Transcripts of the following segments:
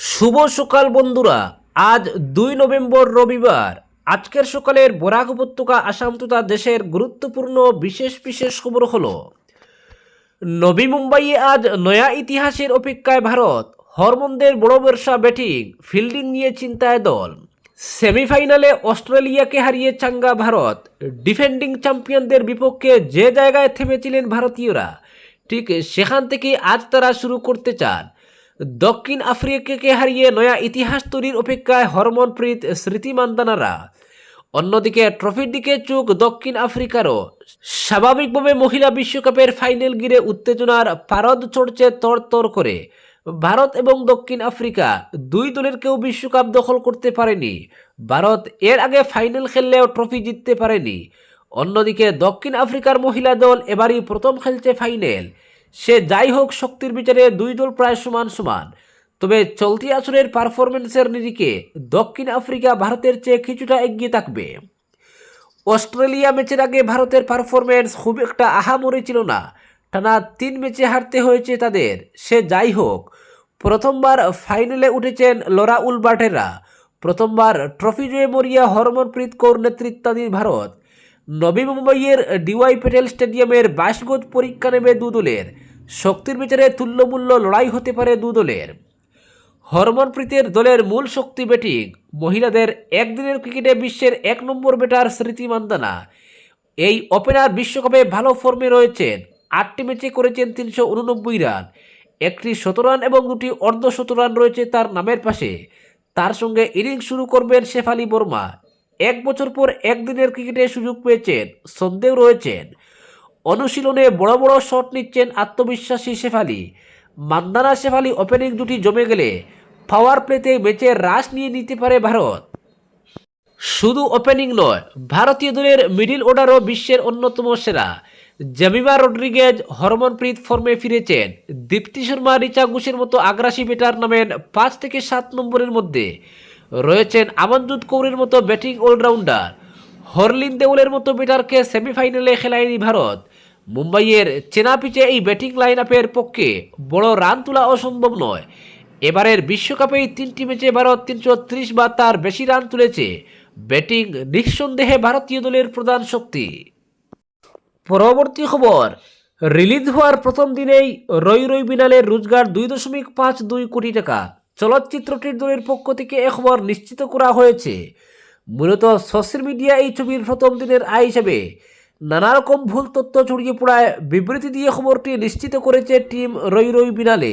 শুভ সকাল বন্ধুরা। আজ দুই নভেম্বর রবিবার। আজকের সকালের বরাক উপত্যকা আসাম তথা দেশের গুরুত্বপূর্ণ বিশেষ বিশেষ খবর হলো, নবী মুম্বাইয়ে আজ নয়া ইতিহাসের অপেক্ষায় ভারত, হরমন্দের বড় ব্যবসা ব্যাটিং, ফিল্ডিং নিয়ে চিন্তায় দল। সেমিফাইনালে অস্ট্রেলিয়াকে হারিয়ে চাঙ্গা ভারত, ডিফেন্ডিং চ্যাম্পিয়নদের বিপক্ষে যে জায়গায় থেমেছিলেন ভারতীয়রা, ঠিক সেখান থেকে আজ তারা শুরু করতে চান। দক্ষিণ আফ্রিকাকে হারিয়ে নয়া ইতিহাস তৈরির অপেক্ষায় হরমনপ্রীত স্মৃতি মান্দানারা। অন্যদিকে ট্রফির দিকে চোখ দক্ষিণ আফ্রিকারও। স্বাভাবিকভাবে মহিলা বিশ্বকাপের ফাইনাল গিরে উত্তেজনার পারদ চড়ছে তরতর করে। ভারত এবং দক্ষিণ আফ্রিকা দুই দলের কেউ বিশ্বকাপ দখল করতে পারেনি। ভারত এর আগে ফাইনাল খেললেও ট্রফি জিততে পারেনি। অন্যদিকে দক্ষিণ আফ্রিকার মহিলা দল এবারই প্রথম খেলছে ফাইনাল। সে যাই হোক, শক্তির বিচারে দুই দল প্রায় সমান সমান। তবে চলতি আসরের পারফরমেন্সের নিরিখে দক্ষিণ আফ্রিকা ভারতের চেয়ে কিছুটা এগিয়ে থাকবে। অস্ট্রেলিয়া ম্যাচের আগে ভারতের পারফরমেন্স খুব একটা আহামরি ছিল না। টানা তিন ম্যাচে হারতে হয়েছে তাদের। সে যাই হোক, প্রথমবার ফাইনালে উঠেছেন লরা উলবার্টেরা। প্রথমবার ট্রফি জয়ে মরিয়া হরমনপ্রীত কৌর নেতৃত্বাধীন ভারত। নবী মুম্বাইয়ের ডিওয়াই প্যাটেল স্টেডিয়ামের বাইশ গজ পরীক্ষা নেবে দু দলের। শক্তির বিচারে তুল্যমূল্য লড়াই হতে পারে দু দলের। হরমনপ্রীতের দলের মূল শক্তি ব্যাটিং, মহিলাদের একদিনের ক্রিকেটে বিশ্বের এক নম্বর ব্যাটার স্মৃতি মান্দানা। এই ওপেনার বিশ্বকাপে ভালো ফর্মে রয়েছেন। আটটি ম্যাচে করেছেন তিনশো উননব্বই রান। একটি শতরান এবং দুটি অর্ধ শত রান রয়েছে তার নামের পাশে। তার সঙ্গে ইনিংস শুরু করবেন শেফালি বর্মা। এক বছর পর একদিনের ক্রিকেটে সুযোগ পেয়েছেন, সন্দেহ রয়েছেন। অনুশীলনে বড় বড় শট নিচ্ছেন আত্মবিশ্বাসী শেফালি। মান্দানা শেফালি ওপেনিং দুটি জমে গেলে পাওয়ার প্লেতে ম্যাচের রাশ নিয়ে নিতে পারে ভারত। শুধু ওপেনিং নয়, ভারতীয় দলের মিডিল অর্ডারও বিশ্বের অন্যতম সেরা। জেমিমা রড্রিগেজ হরমনপ্রীত ফর্মে ফিরেছেন। দীপ্তি শর্মা, রিচা ঘোষের মতো আগ্রাসী ব্যাটার নামেন পাঁচ থেকে সাত নম্বরের মধ্যে। রয়েছেন আমনজুদ কৌরের মতো ব্যাটিং অলরাউন্ডার, হরলিন দেউলের মতো ব্যাটারকে সেমিফাইনালে খেলায়নি ভারত। মুম্বাইয়ের চেনা পিচে এই ব্যাটিং লাইন আপের পক্ষে বড় রান তোলা অসম্ভব নয়। এবারের বিশ্বকাপেই তিনটি ম্যাচে ভারত তিনশো ত্রিশ বা তার বেশি রান তুলেছে। ব্যাটিং নিঃসন্দেহে ভারতীয় দলের প্রধান শক্তি। পরবর্তী খবর, রিলিজ হওয়ার প্রথম দিনেই রই রই বিনালের রোজগার দুই দশমিক পাঁচ দুই কোটি টাকা। চলচ্চিত্রটির দলের পক্ষ থেকে এ নিশ্চিত করা হয়েছে। মূলত সোশ্যাল মিডিয়া এই ছবির প্রথম দিনের আয় হিসেবে নানা রকম ভুল তথ্য ছড়িয়ে পড়ায় বিবৃতি দিয়ে খবরটি নিশ্চিত করেছে টিম রই রই বিনালে।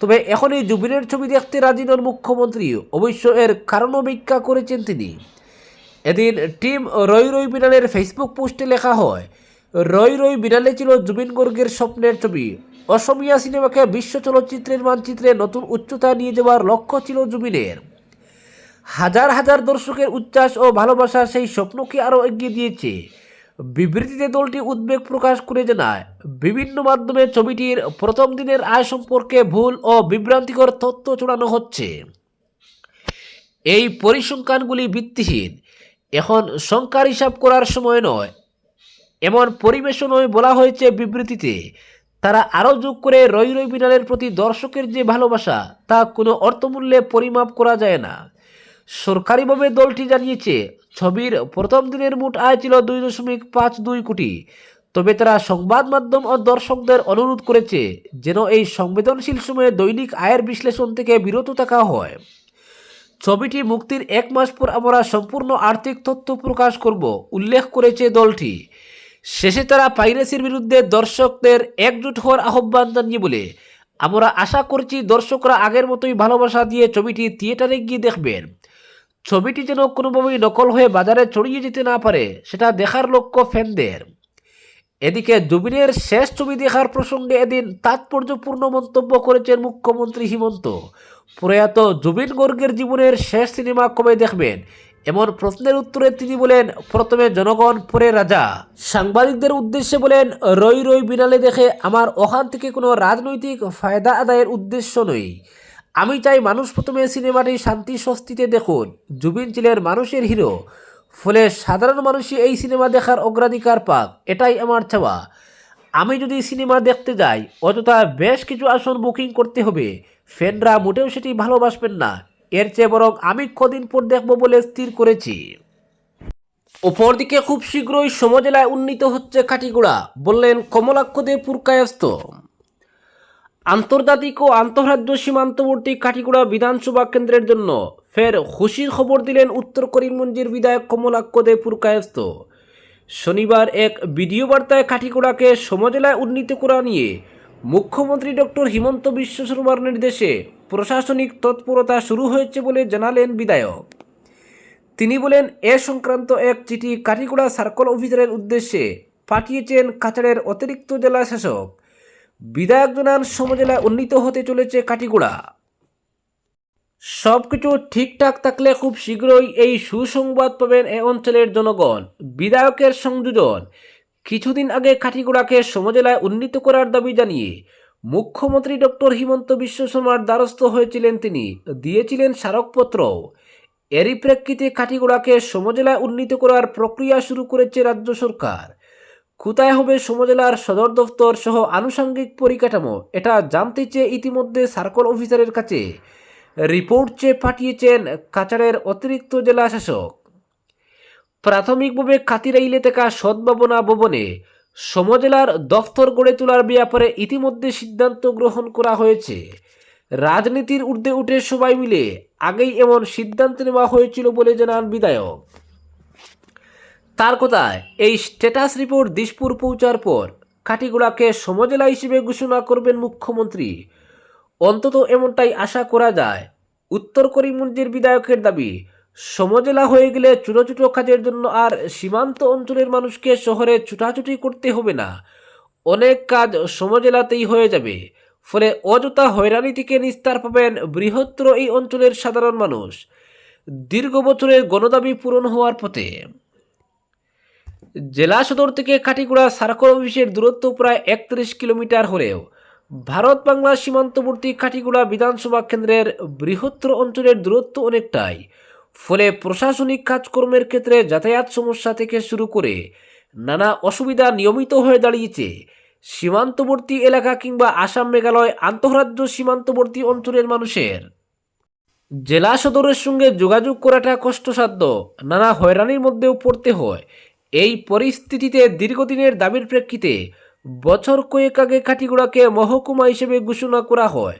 তবে এখনই জুবিনের ছবি দেখতে রাজি নন মুখ্যমন্ত্রী। অবশ্য এর কারণও ব্যাখ্যা করেছেন তিনি। এদিন টিম রই রই বিনালের ফেসবুক পোস্টে লেখা হয়, রই রই বিনালে ছিল জুবিন গর্গের স্বপ্নের ছবি। অসমীয়া সিনেমাকে বিশ্ব চলচ্চিত্রের মানচিত্রে নতুন উচ্চতা নিয়ে যাওয়ার লক্ষ্য ছিল জুবিনের। হাজার হাজার দর্শকের উচ্ছ্বাস ও ভালোবাসা সেই স্বপ্নকে আরও এগিয়ে দিয়েছে। বিবৃতিতে দলটি উদ্বেগ প্রকাশ করে জানায়, বিভিন্ন মাধ্যমে ছবিটির প্রথম দিনের আয় সম্পর্কে ভুল ও বিভ্রান্তিকর তথ্য ছড়ানো হচ্ছে। এই পরিসংখ্যানগুলি ভিত্তিহীন, এখন সংখ্যার হিসাব করার সময় নয়। এমন পরিবেশনই বলা হয়েছে বিবৃতিতে। তারা আরও যোগ করে রই রই বিড়ালের প্রতি দর্শকের যে ভালোবাসা, তা কোনো অর্থমূল্যে পরিমাপ করা যায় না। সরকারিভাবে দলটি জানিয়েছে, ছবির প্রথম দিনের মোট আয় ছিল দুই দশমিক পাঁচ দুই কোটি। তবে তারা সংবাদ মাধ্যম ও দর্শকদের অনুরোধ করেছে যেন এই সংবেদনশীল সময়ে দৈনিক আয়ের বিশ্লেষণ থেকে বিরত থাকা হয়। ছবিটি মুক্তির এক মাস পর আমরা সম্পূর্ণ আর্থিক তথ্য প্রকাশ করব, উল্লেখ করেছে দলটি। শেষে তারা পাইরেসির বিরুদ্ধে দর্শকদের একজোট হওয়ার আহ্বান জানিয়ে বলে, আমরা আশা করছি দর্শকরা আগের মতোই ভালোবাসা দিয়ে ছবিটি থিয়েটারে গিয়ে দেখবেন। ছবিটি যেন কোনোভাবেই নকল হয়ে বাজারে ছড়িয়ে যেতে না পারে, সেটা দেখার লক্ষ্য ফ্যানদের। এদিকে জুবিনের শেষ ছবি দেখার প্রসঙ্গে এদিন তাৎপর্যপূর্ণ মন্তব্য করেছেন মুখ্যমন্ত্রী হিমন্ত। প্রয়াত জুবিন গর্গের জীবনের শেষ সিনেমা কবে দেখবেন? এমন প্রশ্নের উত্তরে তিনি বলেন, প্রথমে জনগণ, পরে রাজা। সাংবাদিকদের উদ্দেশ্যে বলেন, রই রই বিনালে দেখে আমার ওখান থেকে কোনো রাজনৈতিক ফায়দা আদায়ের উদ্দেশ্য নই আমি চাই মানুষ প্রথমে সিনেমাটি শান্তি স্বস্তিতে দেখুন। জুবিন চিলের মানুষের হিরো। ফলে সাধারণ মানুষই এই সিনেমা দেখার অগ্রাধিকার পাক। এটাই আমার চাওয়া। আমি যদি সিনেমা দেখতে যাই, অযথা বেশ কিছু আসন বুকিং করতে হবে। ফ্যানরা মোটেও সেটি ভালোবাসবেন না। এর চেয়ে বরং আমি কদিন পর দেখব বলে স্থির করেছি। অপরদিকে খুব শীঘ্রই সমজেলায় উন্নীত হচ্ছে কাটিগুড়া, বললেন কমলাক্ষ দে পুরকায়স্ত আন্তর্জাতিক ও আন্তঃরাজ্য সীমান্তবর্তী কাটিগুড়া বিধানসভা কেন্দ্রের জন্য ফের খুশির খবর দিলেন উত্তর করিমগঞ্জের বিধায়ক কমলাক্ষ দে পুরকায়স্ত শনিবার এক ভিডিও বার্তায় কাঠিগোড়াকে সমজেলায় উন্নীত করা নিয়ে মুখ্যমন্ত্রী ডক্টর হিমন্ত বিশ্ব শর্মার নির্দেশে প্রশাসনিক তৎপরতা শুরু হয়েছে বলে জানালেন বিধায়ক। তিনি বলেন, এ সংক্রান্ত এক চিঠি কাঠিগোড়া সার্কল অফিসারের উদ্দেশ্যে পাঠিয়েছেন কাছাড়ের অতিরিক্ত জেলা শাসক। বিধায়ক জানান সমজেলায় উন্নীত হতে চলেছে কাঠিগোড়া। সব কিছু ঠিকঠাক থাকলে খুব শীঘ্রই এই সুসংবাদ পাবেন এ অঞ্চলের জনগণ। বিধায়কের সংযোজন, কিছুদিন আগে কাঠিগোড়াকে সমজেলায় উন্নীত করার দাবি জানিয়ে মুখ্যমন্ত্রী ডক্টর হিমন্ত বিশ্ব শর্মার দ্বারস্থ হয়েছিলেন তিনি। দিয়েছিলেন স্মারকপত্র। এরই প্রেক্ষিতে কাঠিগোড়াকে সমজেলায় উন্নীত করার প্রক্রিয়া শুরু করেছে রাজ্য সরকার। কোথায় হবে সমজেলার সদর দফতর সহ আনুষঙ্গিক পরিকাঠামো, এটা জানতে চেয়ে ইতিমধ্যে সার্কল অফিসারের কাছে রিপোর্ট চেয়ে পাঠিয়েছেন কাছাড়ের অতিরিক্ত জেলা শাসক। প্রাথমিকভাবে কাতিরাইলে থাকা সদ্ভাবনা ভবনে সমজেলার দফতর গড়ে তোলার ব্যাপারে ইতিমধ্যে সিদ্ধান্ত গ্রহণ করা হয়েছে। রাজনীতির ঊর্ধ্বে উঠে সবাই মিলে আগেই এমন সিদ্ধান্ত নেওয়া হয়েছিল বলে জানান বিধায়ক। তার কথায় এই স্ট্যাটাস রিপোর্ট দিশপুর পৌঁছার পর কাটিগুড়াকে সমজেলা হিসেবে ঘোষণা করবেন মুখ্যমন্ত্রী। অন্তত এমনটাই আশা করা যায়। উত্তর করিমগঞ্জের বিধায়কের দাবি সমজেলা হয়ে গেলে ছোটো ছোটো কাজের জন্য আর সীমান্ত অঞ্চলের মানুষকে শহরে ছুটাছুটি করতে হবে না। অনেক কাজ সমজেলাতেই হয়ে যাবে। ফলে অযথা হয়রানি থেকে নিস্তার পাবেন বৃহত্তর এই অঞ্চলের সাধারণ মানুষ। দীর্ঘ বছরের গণদাবি পূরণ হওয়ার পথে। জেলা সদর থেকে কাটিগুড়া সার্কল অফিসের দূরত্ব প্রায় একত্রিশ কিলোমিটার হলেও ভারত বাংলা সীমান্তবর্তী কাটিগুড়া বিধানসভা কেন্দ্রের বৃহত্তর অঞ্চলের দূরত্ব অনেকটাই। ফলে প্রশাসনিক কাজকর্মের ক্ষেত্রে যাতায়াত সমস্যা থেকে শুরু করে নানা অসুবিধা নিয়মিত হয়ে দাঁড়িয়েছে। সীমান্তবর্তী এলাকা কিংবা আসাম মেঘালয় আন্তঃরাজ্য সীমান্তবর্তী অঞ্চলের মানুষের। জেলা সদরের সঙ্গে যোগাযোগ করাটা কষ্টসাধ্য। নানা হয়রানির মধ্যেও পড়তে হয়। এই পরিস্থিতিতে দীর্ঘদিনের দাবির প্রেক্ষিতে বছর কয়েক আগে কাটিগুড়াকে মহকুমা হিসেবে ঘোষণা করা হয়।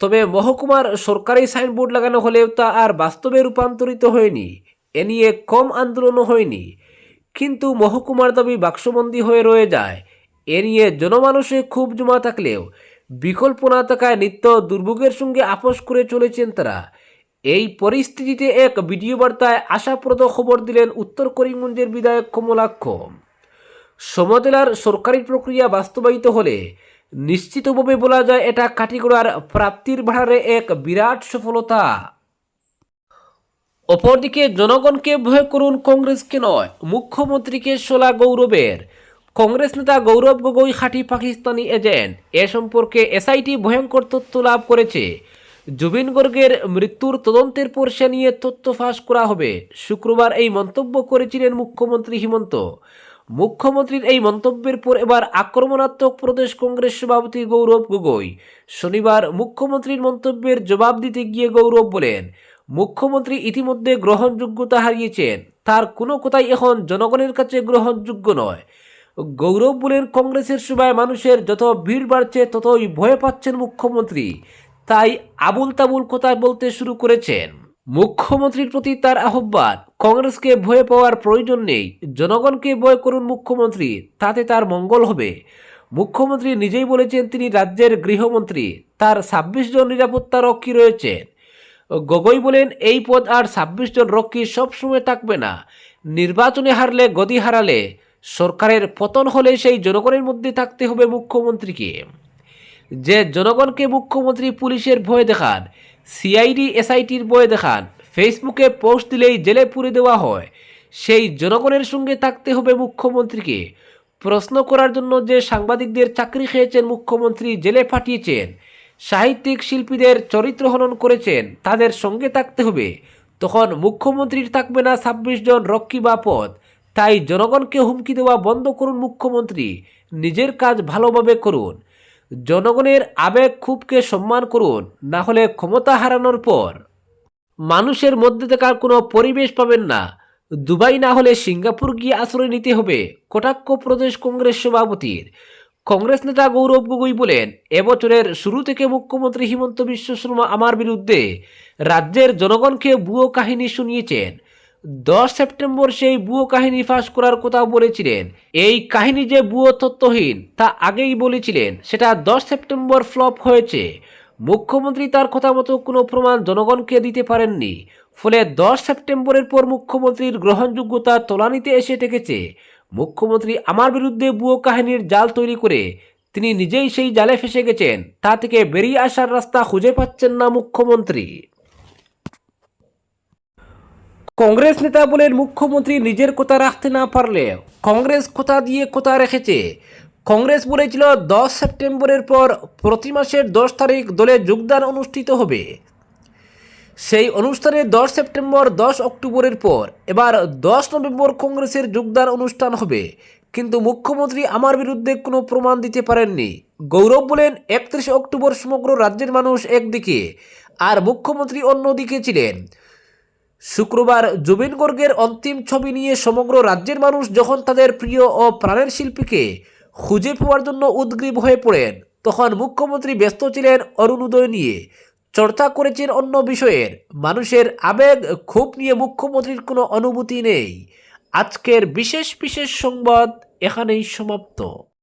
তবে মহকুমার সরকারি সাইনবোর্ড লাগানো হলেও তা আর বাস্তবে রূপান্তরিত হয়নি। এ নিয়ে কম আন্দোলনও হয়নি। কিন্তু মহকুমার দাবি বাক্সবন্দী হয়ে রয়ে যায়। এ নিয়ে জনমানুষে খুব জমা থাকলেও বিকল্প না থাকায় নিত্য দুর্ভোগের সঙ্গে আপোষ করে চলেছেন তারা। এই পরিস্থিতিতে এক ভিডিও বার্তায় আশাপ্রদ খবর দিলেন উত্তর করিমগঞ্জের বিধায়ক কমলাক্ষ। সমজেলার সরকারি প্রক্রিয়া বাস্তবায়িত হলে নিশ্চিতভাবে বলা যায় এটা কাটিগড়ার প্রাপ্তির ভাড়ারে এক বিরাট সফলতা। অপরদিকে জনগণকে ভয় করুন কংগ্রেসকে নয়, মুখ্যমন্ত্রীকে সোলা গৌরবের। কংগ্রেস নেতা গৌরব গগৈ খাঁটি পাকিস্তানি এজেন্ট। এ সম্পর্কে এসআইটি ভয়ঙ্কর তথ্য লাভ করেছে। জুবিন গর্গের মৃত্যুর তদন্তের পর সে নিয়ে তথ্য ফাঁস করা হবে। শুক্রবার এই মন্তব্য করেছিলেন মুখ্যমন্ত্রী হিমন্ত। মুখ্যমন্ত্রীর এই মন্তব্যের পর এবার আক্রমণাত্মক প্রদেশ কংগ্রেস সভাপতি গৌরব গগৈ। শনিবার মুখ্যমন্ত্রীর মন্তব্যের জবাব দিতে গিয়ে গৌরব বলেন, মুখ্যমন্ত্রী ইতিমধ্যে গ্রহণযোগ্যতা হারিয়েছেন। তার কোনো কথাই এখন জনগণের কাছে গ্রহণযোগ্য নয়। গৌরব বলেন, কংগ্রেসের সভায় মানুষের যত ভিড় বাড়ছে, ততই ভয় পাচ্ছেন মুখ্যমন্ত্রী। তাই আবুল তাবুল কথা বলতে শুরু করেছেন। মুখ্যমন্ত্রীর প্রতি তার আহ্বান, কংগ্রেসকে ভয়ে পাওয়ার প্রয়োজন নেই, জনগণকে ভয় করুন মুখ্যমন্ত্রী, তাতে তার মঙ্গল হবে। মুখ্যমন্ত্রী নিজেই বলেছেন তিনি রাজ্যের গৃহমন্ত্রী, তার ছাব্বিশ জন নিরাপত্তা রক্ষী রয়েছেন। গগৈ বলেন, এই পদ আর ছাব্বিশ জন রক্ষী সবসময় থাকবে না, নির্বাচনে হারলে গদি হারালে, সরকারের পতন হলে সেই জনগণের মধ্যে থাকতে হবে মুখ্যমন্ত্রীকে। যে জনগণকে মুখ্যমন্ত্রী পুলিশের ভয় দেখান সিআইডি এসআইটির ভয় দেখান। ফেসবুকে পোস্ট দিলেই জেলে পুরে দেওয়া হয়। সেই জনগণের সঙ্গে থাকতে হবে মুখ্যমন্ত্রীকে। প্রশ্ন করার জন্য যে সাংবাদিকদের চাকরি খেয়েছেন মুখ্যমন্ত্রী জেলে পাঠিয়েছেন সাহিত্যিক শিল্পীদের চরিত্র হনন করেছেন, তাদের সঙ্গে থাকতে হবে। তখন মুখ্যমন্ত্রীর থাকবে না ছাব্বিশ জন রক্ষী বা পদ তাই জনগণকে হুমকি দেওয়া বন্ধ করুন মুখ্যমন্ত্রী। নিজের কাজ ভালোভাবে করুন। জনগণের আবেগ ক্ষোভকে সম্মান করুন, না হলে ক্ষমতা হারানোর পর। মানুষের মধ্যে থাকার কোনো পরিবেশ পাবেন না। দুবাই না হলে সিঙ্গাপুর গিয়ে আশ্রয় নিতে হবে, কটাক্ষ প্রদেশ কংগ্রেস সভাপতির। কংগ্রেস নেতা গৌরব গগৈ বলেন এবছরের শুরু থেকে মুখ্যমন্ত্রী হিমন্ত বিশ্ব শর্মা আমার বিরুদ্ধে, রাজ্যের জনগণকে ভুয়ো কাহিনী শুনিয়েছেন। দশ সেপ্টেম্বর সেই বুয়ো কাহিনী ফাঁস করার কথা বলেছিলেন। এই কাহিনী যে বুয়ো তথ্যহীন, তা আগেই বলেছিলেন। সেটা দশ সেপ্টেম্বর ফ্লপ হয়েছে। মুখ্যমন্ত্রী তার কথা মতো কোনো প্রমাণ জনগণকে দিতে পারেননি। ফলে দশ সেপ্টেম্বরের পর মুখ্যমন্ত্রীর গ্রহণযোগ্যতা তোলানিতে এসে ঠেকেছে মুখ্যমন্ত্রী আমার বিরুদ্ধে বুয়ো কাহিনীর জাল তৈরি করে তিনি নিজেই সেই জালে ফেসে গেছেন। তা থেকে বেরিয়ে আসার রাস্তা খুঁজে পাচ্ছেন না মুখ্যমন্ত্রী। কংগ্রেস নেতা বলেন মুখ্যমন্ত্রী নিজের কথা রাখতে না পারলে কংগ্রেস কথা দিয়ে কথা রেখেছে। কংগ্রেস বলেছিল, দশ সেপ্টেম্বরের পর প্রতি মাসের দশ তারিখ দলে যোগদান অনুষ্ঠিত হবে। সেই অনুষ্ঠানে দশ সেপ্টেম্বর, দশ অক্টোবরের পর এবার দশ নভেম্বর কংগ্রেসের যোগদান অনুষ্ঠান হবে। কিন্তু মুখ্যমন্ত্রী আমার বিরুদ্ধে কোনো প্রমাণ দিতে পারেননি। গৌরব বলেন, একত্রিশে অক্টোবর সমগ্র রাজ্যের মানুষ একদিকে, আর মুখ্যমন্ত্রী অন্যদিকে ছিলেন। শুক্রবার জুবিন গর্গের অন্তিম ছবি নিয়ে সমগ্র রাজ্যের মানুষ যখন তাদের প্রিয় ও প্রাণের শিল্পীকে খুঁজে পাওয়ার জন্য উদ্গ্রীব হয়ে পড়েন, তখন মুখ্যমন্ত্রী ব্যস্ত ছিলেন অরুণোদয় নিয়ে। চর্চা করেছেন অন্য বিষয়ের, মানুষের আবেগ, ক্ষোভ নিয়ে মুখ্যমন্ত্রীর কোনো অনুভূতি নেই। আজকের বিশেষ বিশেষ সংবাদ এখানেই সমাপ্ত।